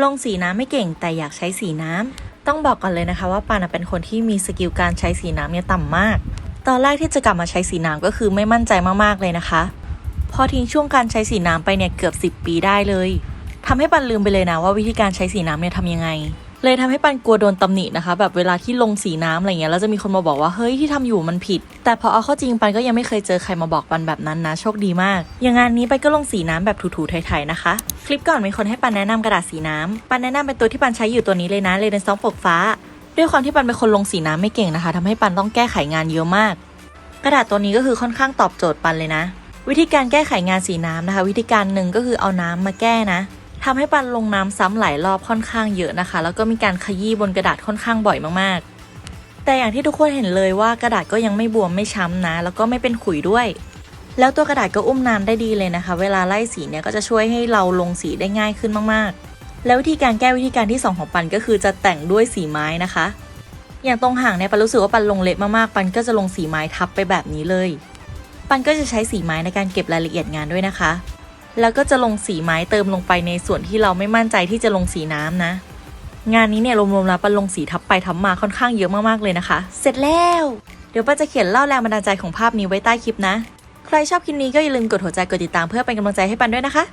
ลงสีน้ำไม่เก่งแต่อยากใช้สีน้ำ ต้องบอกก่อนเลยนะคะว่าปานะเป็นคนที่มีสกิลการใช้สีน้ำเนี่ยต่ำมาก ตอนแรกที่จะกลับมาใช้สีน้ำก็คือไม่มั่นใจมากๆเลยนะคะ พอทิ้งช่วงการใช้สีน้ำไปเนี่ยเกือบ 10 ปีได้เลยทำให้ปันลืมไปเลยนะว่าวิธีการใช้สีน้ำเนี่ยทำยังไง เลยทำให้ปันกลัวโดนตำหนินะคะ แบบเวลาที่ลงสีน้ำอะไรเงี้ยแล้วจะมีคนมาบอกว่าเฮ้ยที่ทำอยู่มันผิด แต่พอเอาเข้าจริงปันก็ยังไม่เคยเจอใครมาบอกปันแบบนั้นนะโชคดีมาก อย่างงานนี้ปันก็ลงสีน้ำแบบถูๆไทยๆนะคะ คลิปก่อนมีคนให้ปันแนะนำกระดาษสีน้ำปันแนะนำเป็นตัวที่ปันใช้อยู่ตัวนี้เลยนะเลนส์ซองปกฟ้า ด้วยความที่ปันเป็นคนลงสีน้ำไม่เก่งนะคะทำให้ปันต้องแก้ไขงานเยอะมาก กระดาษตัวนี้ก็คือค่อนข้างตอบโจทย์ปันเลยนะ วิธีการแก้ไขงานสีน้ำนะคะ วิธีการหนึ่งก็คือเอาน้ำมาแก้นะ ทำให้ปันลงน้ำซ้ำหลายรอบค่อนข้างเยอะนะคะ แล้วก็มีการขยี้บนกระดาษค่อนข้างบ่อยมากๆ แต่อย่างที่ทุกคนเห็นเลยว่ากระดาษก็ยังไม่บวมไม่ช้ำนะ แล้วก็ไม่เป็นขุยด้วย แล้วตัวกระดาษก็อุ้มน้ำได้ดีเลยนะคะ เวลาไล่สีเนี่ยก็จะช่วยให้เราลงสีได้ง่ายขึ้นมากๆ แล้ววิธีการแก้วิธีการที่สองของปันก็คือจะแต่งด้วยสีไม้นะคะ อย่างตรงห่างเนี่ยปันรู้สึกว่าปันลงเละมากๆ ปันก็จะลงสีไม้ทับไปแบบนี้เลย ปันก็จะใช้สีไม้ในการเก็บรายละเอียดงานด้วยนะคะ แล้วก็จะลงสีไม้เติมลงไปในส่วนที่เราไม่มั่นใจที่จะลงสีน้ำนะ งานนี้เนี่ยรวมๆแล้วปันลงสีทับไปทับมาค่อนข้างเยอะมากๆเลยนะคะ เสร็จแล้ว เดี๋ยวปันจะเขียนเล่าแรงบันดาลใจของภาพนี้ไว้ใต้คลิปนะ ใครชอบคลิปนี้ก็อย่าลืมกดหัวใจกดติดตามเพื่อเป็นกำลังใจให้ปันด้วยนะคะ